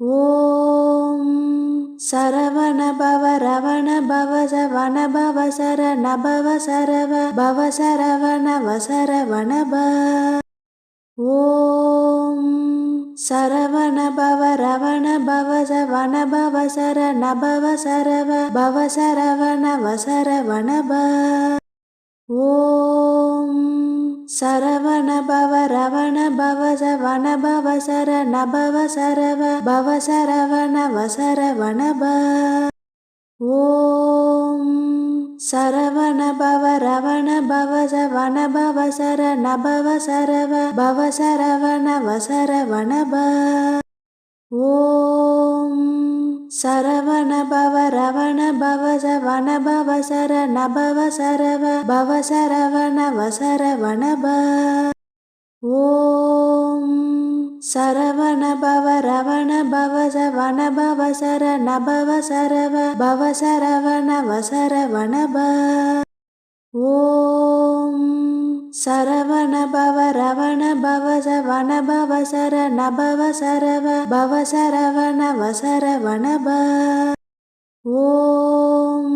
ஓம் சரவண பவ ரவண பவ சவண பவ சரண பவ சரவ பவ சரவண வசரவண ஓம் சரவண பவ ரவண பவ சவண பவ சரண பவ சரவ பவ சரவண வசரவண ஓம் சரவண பவ ரவண பவ சவண பவ சரண பவ சரவ பவ சரவண வசரவண ப ஓம் சரவண பவ ரவண பவ சவண பவ சரண பவ சரவ பவ சரவண வசரவண ப ஓம் சரவண பவ ரவண பவ சவண பவ சர நபவ சரவ பவ சரவண வசரவண ப. ஓம் சரவண பவ ரவண பவ சவண பவ சர நபவ சரவ பவ சரவண வசரவண ப. ஓம் சரவண பவ ரவண பவ சவண பவ சரண பவ சரவ பவ சரவண வசரவண ப ஓம்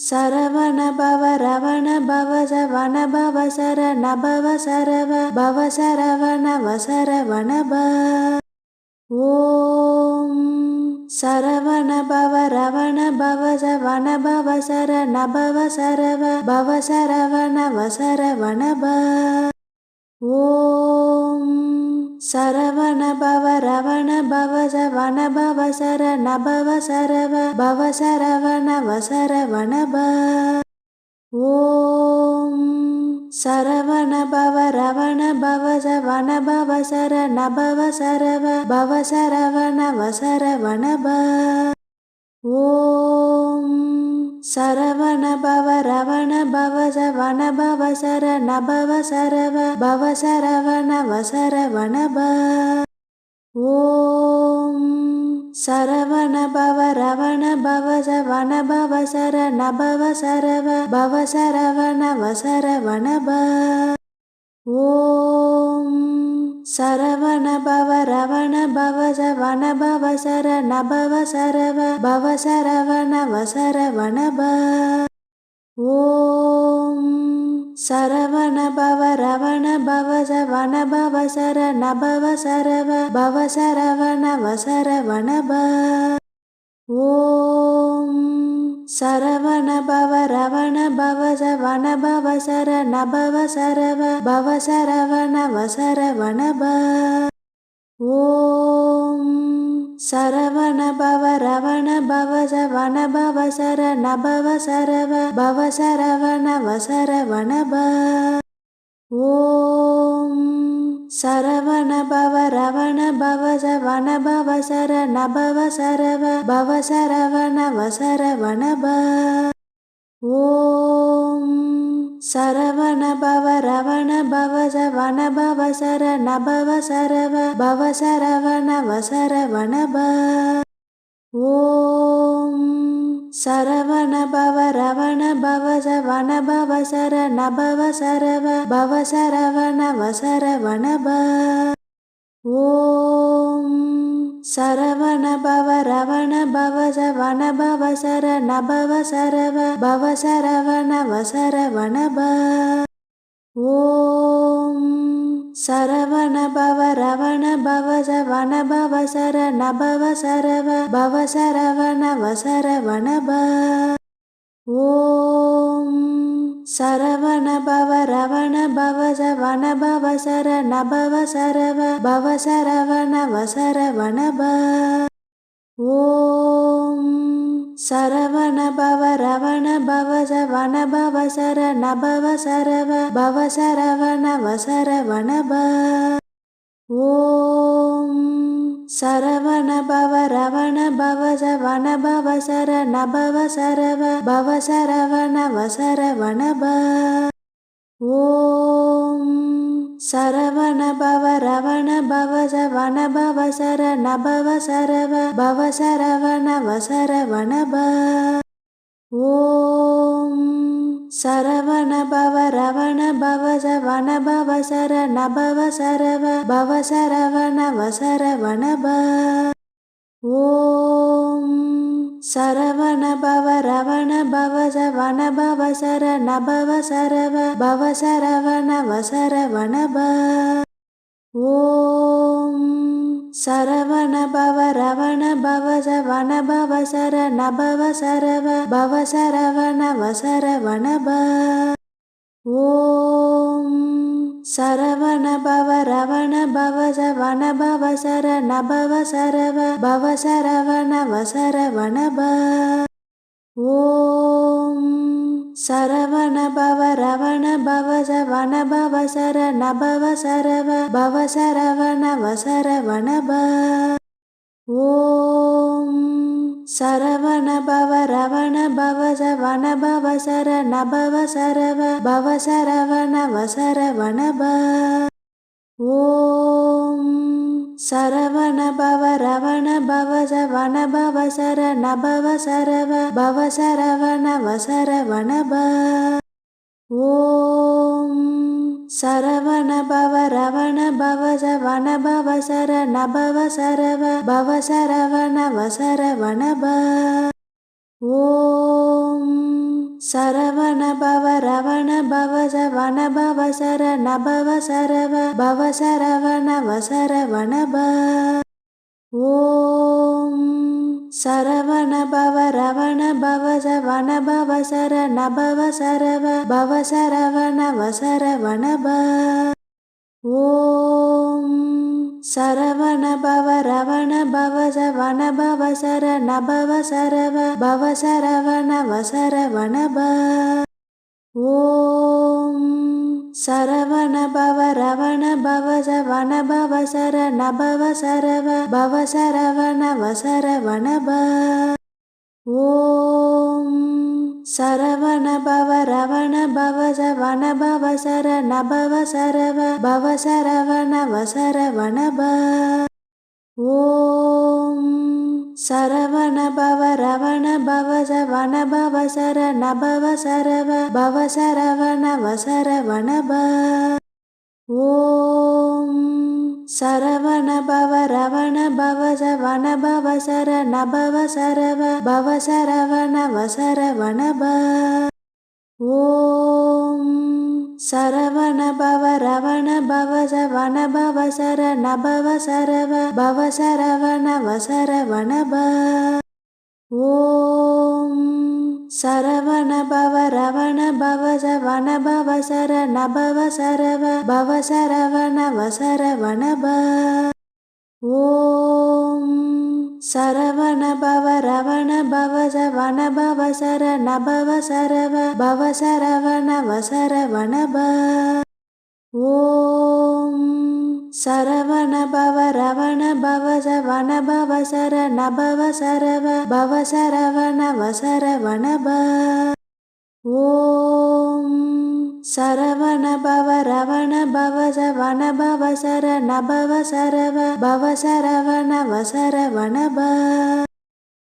சரவண பவ ரவண பவ சவண பவ சரண பவ சரவ பவ சரவண வசரவண ப ஓம் சரவண பவ ரவண பவ சவண பவ சர நபவ சரவ பவ சரவண வசரவண ப ஓம் சரவண பவ ரவண பவ சவண பவ சர நபவ சரவ பவ. சரவண வசரவண ப ஓம் சரவண பவ ரவண பவ சவண பவ சரண பவ சரவ பவ சரவண வசரவண ப ஓம் சரவண பவ ரவண பவ சவண பவ சரண பவ சரவ பவ சரவண வசரவண ப ஓம் சரவண பவ ரவண பவ சவண பவ சரண பவ சரவ பவ சரவண வசரவண ப ஓம் சரவண பவ ரவண பவ சவண பவ சரண பவ சரவ பவ சரவண வசரவண ப ஓம் சரவண பவ ரவண பவ சவண பவ சரண பவ சரவ பவ சரவண வசரவண ப ஓம் சரவண பவ ரவண பவ சவண பவ சரண பவ சரவ பவ சரவண வசரவண ப ஓம் சரவண பவ ரவண பவ சவண பவ சரண பவ. சரவ பவ சரவண வசரவண ப ஓம் சரவண பவ ரவண பவ சவண பவ. சரண பவ சரவ பவ சரவண வசரவண ப ஓம் சரவண பவ ரவண பவ சவண பவ சரண பவ சரவ பவ சரவண வசரவண ப ஓம் சரவண பவ ரவண பவ சவண பவ சரண பவ சரவ பவ சரவண வசரவண ப ஓம் சரவண பவ ரவண பவ சவண பவ சரண பவ சரவ பவ சரவண வசரவண ப ஓம் சரவண பவ ரவண பவ சவண பவ சரண பவ சரவ பவ சரவண வசரவண ப ஓம் சரவண பவ ரவண பவ சவண பவ சரண பவ சரவ பவ சரவண வசரவண ப ஓம் சரவண பவ ரவண பவ சவண பவ சரண பவ சரவ பவ சரவண வசரவண ப சரவண பவ ரவண பவ சவண பவ சரண பவ சரவ பவ சரவண வசரவண ப ஓம் சரவண பவ ரவண பவ சவண பவ சரண பவ சரவ பவ சரவண வசரவண ப ஓம் சரவண சர நபவ சரண பவ சரவ பவ சரவண வசரவண ஓம் சரவண பவ ரவண பவ சவண பவ சர நபவ சரவ பவ சரவண வசரவண ப ஓம் சரவண பவ ரவண பவ சவண பவ சர நபவ சரவ பவ சரவண வசரவண ப ஓம் சரவண பவ ரவண பவ சவண பவ சரண பவ சரவ பவ சரவண வசரவண ப ஓம் சரவண பவ ரவண பவ சவண பவ சரண பவ சரவ பவ சரவண வசரவண ப ஓம் சரவண பவ ரவண பவ சவண பவ சர நபவ சரவ பவ சரவண வசரவண ப. ஓம் சரவண பவ ரவண பவ சவண பவ சர நபவ சரவ பவ சரவண வசரவண ப. ஓம் சரவண பவ ரவண பவ சவண பவ சர நபவ சரவ பவ சரவண வசரவண ப ஓம் சரவண பவ ரவண பவ சவண பவ சர நபவ சரவ பவ. சரவண வசரவண ப ஓம் சரவண பவ ரவண பவ சவண பவ சரண பவ சரவ பவ சரவண வசரவண ப ஓம் சரவண பவ ரவண பவ சவண பவ சரண பவ சரவ பவ சரவண வசரவண ப ஓம் சரவண பவ ரவண பவ சவண பவ சரண பவ சரவ பவ சரவண வசரவண ப ஓம் சரவண பவ ரவண பவ சவண பவ சரண பவ சரவ பவ சரவண வசரவண ப ஓம் சரவண பவ ரவண பவ சவண பவ சரண பவ சரவ பவ சரவண வசரவண ப ஓம் சரவண பவ ரவண பவ சவண பவ சரண பவ சரவ பவ சரவண வசரவண ப ஓம் சரவண பவ ரவண பவ சவண பவ சர நபவ சரவ பவ சரவண வசரவண ப ஓம் சரவண பவ ரவண பவ சவண பவ சர நபவ சரவ பவ. சரவண வசரவண ப ஓம் சரவண பவ ரவண பவ சவண பவ சரண பவ சரவ பவ சரவண வசரவண ஓம் சரவண பவ ரவண பவ சவண பவ சரண பவ சரவ பவ சரவண வசரவண ஓம் சரவண பவ ரவண பவ சவண பவ சரண பவ சரவ பவ சரவண வசரவண ப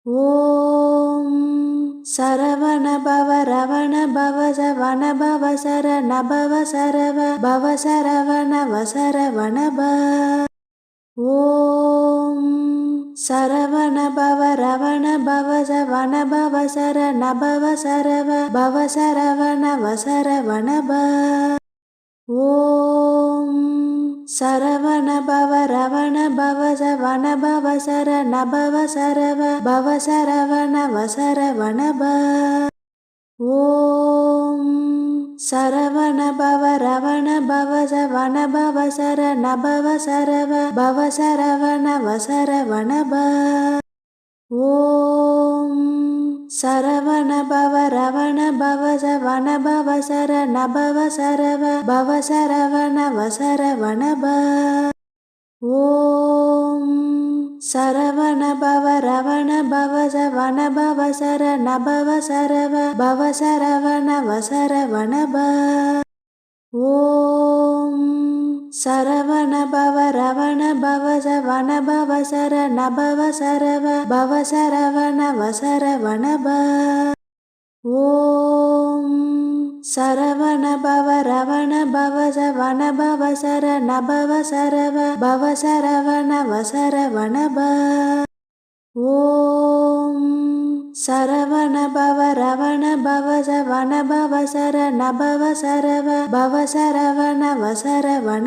ஓம் சரவண பவ ரவண பவ சவண பவ சரண பவ சரவ பவ சரவண வசரவண ப ஓம் சரவண பவ ரவண பவ சவண பவ சரண பவ சரவ பவ சரவண வசரவண ப ஓம் சரவண பவ ரவண பவ சவண பவ சரண பவ சரவ பவ சரவண வசரவண ப ஓம் சரவண பவ ரவண பவ சவண பவ சரண பவ சரவ பவ சரவண வசரவண ப ஓம் சரவண பவ ரவண பவ சவண பவ சரண பவ சரவ பவ சரவண வசரவண ப ஓம் சரவண பவ ரவண பவ சவண பவ சரண பவ சரவ பவ சரவண வசரவண ப ஓம் சரவண பவ ரவண பவ சவண பவ சரண பவ சரவ பவ சரவண வசரவண ப ஓம் சரவண பவ ரவண பவ சவண பவ சர நபவ சரவ பவ சரவண வசரவண ப ஓம் சரவண பவ ரவண பவ சவண பவ சர நபவ சரவ பவ சரவண வசரவண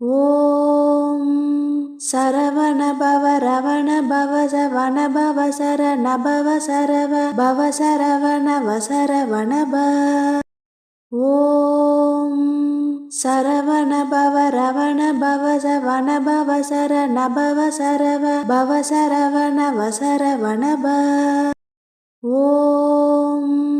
ஓம் சரவண பவ ரவண பவ சவண பவ சரண பவ சரவ பவ சரவண வசரவண ப ஓம் சரவண பவ ரவண பவ சவண பவ சரண பவ சரவ பவ சரவண வசரவண ப ஓம்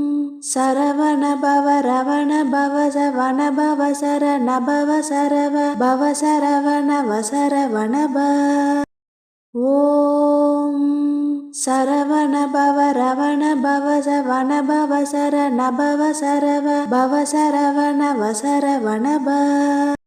சரவண பவ ரவண பவ சவண பவ சர நபவ சரவ பவ சரவண வசரவண ப ஓம் சரவண பவ ரவண பவ சவண பவ சர நபவ சரவ பவ சரவண வசரவண ப